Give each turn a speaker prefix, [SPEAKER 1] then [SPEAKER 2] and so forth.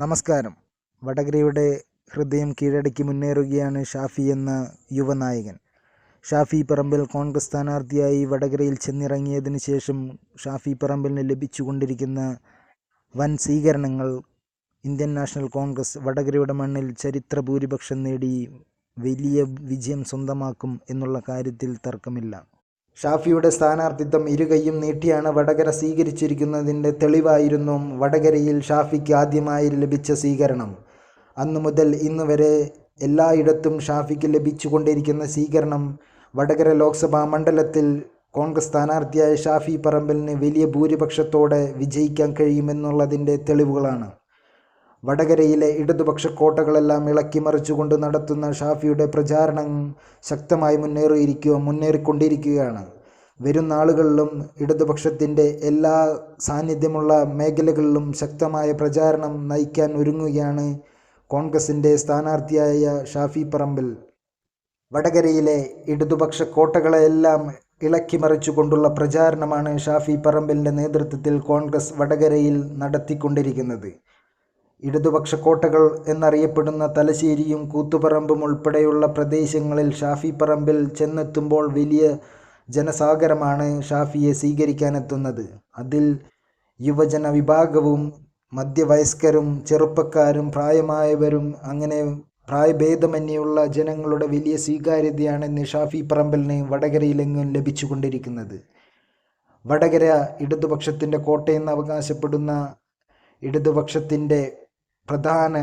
[SPEAKER 1] നമസ്കാരം. വടകരയുടെ ഹൃദയം കീഴടക്കി മുന്നേറുകയാണ് ഷാഫി എന്ന യുവനായകൻ. ഷാഫി പറമ്പിൽ കോൺഗ്രസ് സ്ഥാനാർത്ഥിയായി വടകരയിൽ ചെന്നിറങ്ങിയതിന് ശേഷം ഷാഫി പറമ്പിലിന് ലഭിച്ചുകൊണ്ടിരിക്കുന്ന വൻ സ്വീകരണങ്ങൾ ഇന്ത്യൻ നാഷണൽ കോൺഗ്രസ് വടകരയുടെ മണ്ണിൽ ചരിത്ര ഭൂരിപക്ഷം നേടി വലിയ വിജയം സ്വന്തമാക്കും എന്നുള്ള കാര്യത്തിൽ തർക്കമില്ല. ഷാഫിയുടെ സ്ഥാനാർത്ഥിത്വം ഇരുകൈയും നീട്ടിയാണ് വടകര സ്വീകരിച്ചിരിക്കുന്നതിന്റെ തെളിവായിരുന്നു വടകരയിൽ ഷാഫിക്ക് ആദ്യമായി ലഭിച്ച സ്വീകരണം. അന്നു മുതൽ ഇന്ന് വരെ എല്ലായിടത്തും ഷാഫിക്ക് ലഭിച്ചുകൊണ്ടിരിക്കുന്ന സ്വീകരണം വടകര ലോക്സഭാ മണ്ഡലത്തിൽ കോൺഗ്രസ് സ്ഥാനാർത്ഥിയായ ഷാഫി പറമ്പലിന് വലിയ ഭൂരിപക്ഷത്തോടെ വിജയിക്കാൻ കഴിയുമെന്നുള്ളതിന്റെ തെളിവുകളാണ്. വടകരയിലെ ഇടതുപക്ഷ കോട്ടകളെല്ലാം ഇളക്കിമറിച്ചുകൊണ്ട് നടത്തുന്ന ഷാഫിയുടെ പ്രചാരണം ശക്തമായി മുന്നേറിയിരിക്കുക മുന്നേറിക്കൊണ്ടിരിക്കുകയാണ്. വരും നാളുകളിലും ഇടതുപക്ഷത്തിന്റെ എല്ലാ സാന്നിധ്യമുള്ള മേഖലകളിലും ശക്തമായ പ്രചാരണം നയിക്കാൻ ഒരുങ്ങുകയാണ് കോൺഗ്രസിന്റെ സ്ഥാനാർത്ഥിയായ ഷാഫി പറമ്പിൽ. വടകരയിലെ ഇടതുപക്ഷ കോട്ടകളെല്ലാം ഇളക്കിമറിച്ചുകൊണ്ടുള്ള പ്രചാരണമാണ് ഷാഫി പറമ്പിലിന്റെ നേതൃത്വത്തിൽ കോൺഗ്രസ് വടകരയിൽ നടത്തിക്കൊണ്ടിരിക്കുന്നത്. ഇടതുപക്ഷ കോട്ടകൾ എന്നറിയപ്പെടുന്ന തലശ്ശേരിയും കൂത്തുപറമ്പും ഉൾപ്പെടെയുള്ള പ്രദേശങ്ങളിൽ ഷാഫി പറമ്പിൽ ചെന്നെത്തുമ്പോൾ വലിയ ജനസാഗരമാണ് ഷാഫിയെ സ്വീകരിക്കാനെത്തുന്നത്. അതിൽ യുവജന വിഭാഗവും മധ്യവയസ്കരും ചെറുപ്പക്കാരും പ്രായമായവരും അങ്ങനെ പ്രായഭേദമന്യുള്ള ജനങ്ങളുടെ വലിയ സ്വീകാര്യതയാണ് ഇന്ന് ഷാഫി പറമ്പിലിന് വടകരയിലെങ്ങും ലഭിച്ചുകൊണ്ടിരിക്കുന്നത്. വടകര ഇടതുപക്ഷത്തിന്റെ കോട്ടയെന്ന് അവകാശപ്പെടുന്ന ഇടതുപക്ഷത്തിന്റെ ప్రధాన